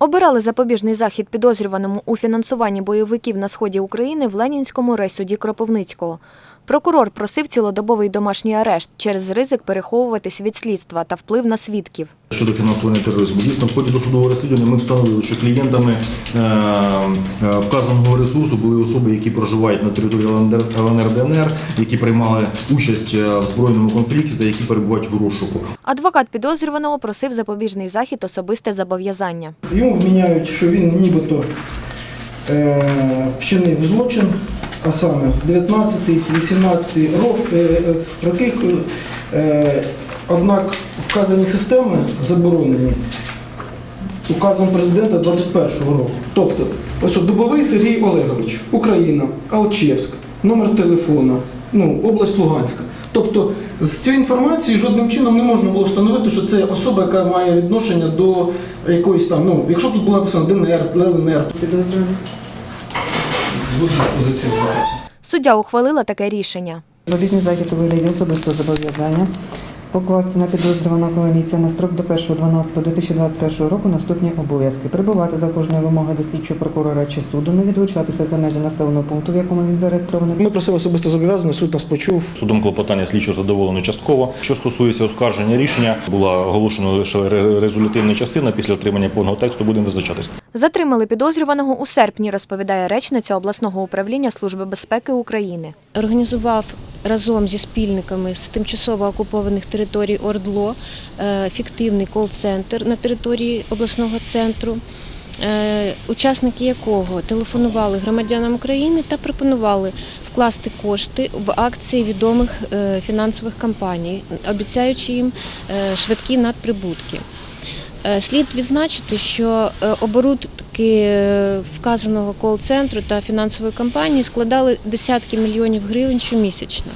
Обирали запобіжний захід підозрюваному у фінансуванні бойовиків на сході України в Ленінському райсуді Кропивницького. Прокурор просив цілодобовий домашній арешт через ризик переховуватись від слідства та вплив на свідків. Щодо фінансування тероризму, дійсно, в ході досудового розслідування ми встановили, що клієнтами е, е, вказаного ресурсу були особи, які проживають на території ЛНР, ДНР, які приймали участь е, в збройному конфлікті та які перебувають в розшуку. Адвокат підозрюваного просив запобіжний захід особисте зобов'язання. Йому вміняють, що він нібито вчинив злочин, а саме 19-18 рок, е, е, роки. Е, однак вказані системи заборонені указом президента 21-го року. Тобто, ось Дубовий Сергій Олегович, Україна, Алчевськ, номер телефона, ну, область Луганська. Тобто з цієї інформації жодним чином не можна було встановити, що це особа, яка має відношення до якоїсь там, ну, якщо тут було написано ДНР, ЛНР, Суддя ухвалила таке рішення. Робітний захід у вигляді особистого зобов'язання покласти на підозрюваного коломійця на строк до 1.12.2021 року наступні обов'язки. Прибувати за кожною вимогою до слідчого прокурора чи суду, не відлучатися за межі населеного пункту, в якому він зареєстрований. Ми просили особисто зобов'язання, суд нас почув. Судом клопотання слідчо задоволено частково. Що стосується оскарження рішення, була оголошена лише ре- резолютивна частина. Після отримання повного тексту будемо визначатись. Затримали підозрюваного у серпні, розповідає речниця обласного управління Служби безпеки України. організував разом зі спільниками з тимчасово окупованих територій ОРДЛО е, фіктивний кол-центр на території обласного центру, е, учасники якого телефонували громадянам України та пропонували вкласти кошти в акції відомих е, фінансових компаній, обіцяючи їм швидкі надприбутки. Слід відзначити, що е, оборудки е, вказаного кол-центру та фінансової компанії складали десятки мільйонів гривень щомісячно.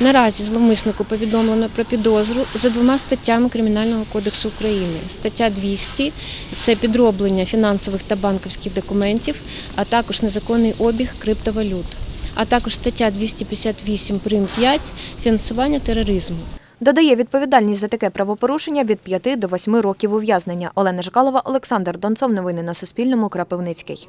Наразі зловмиснику повідомлено про підозру за двома статтями Кримінального кодексу України. Стаття 200 – це підроблення фінансових та банківських документів, а також незаконний обіг криптовалют, а також стаття 258 прим. 5 – фінансування тероризму. Додає відповідальність за таке правопорушення від 5 до 8 років ув'язнення. Олена Жкалова, Олександр Донцов. Новини на Суспільному. Крапивницький.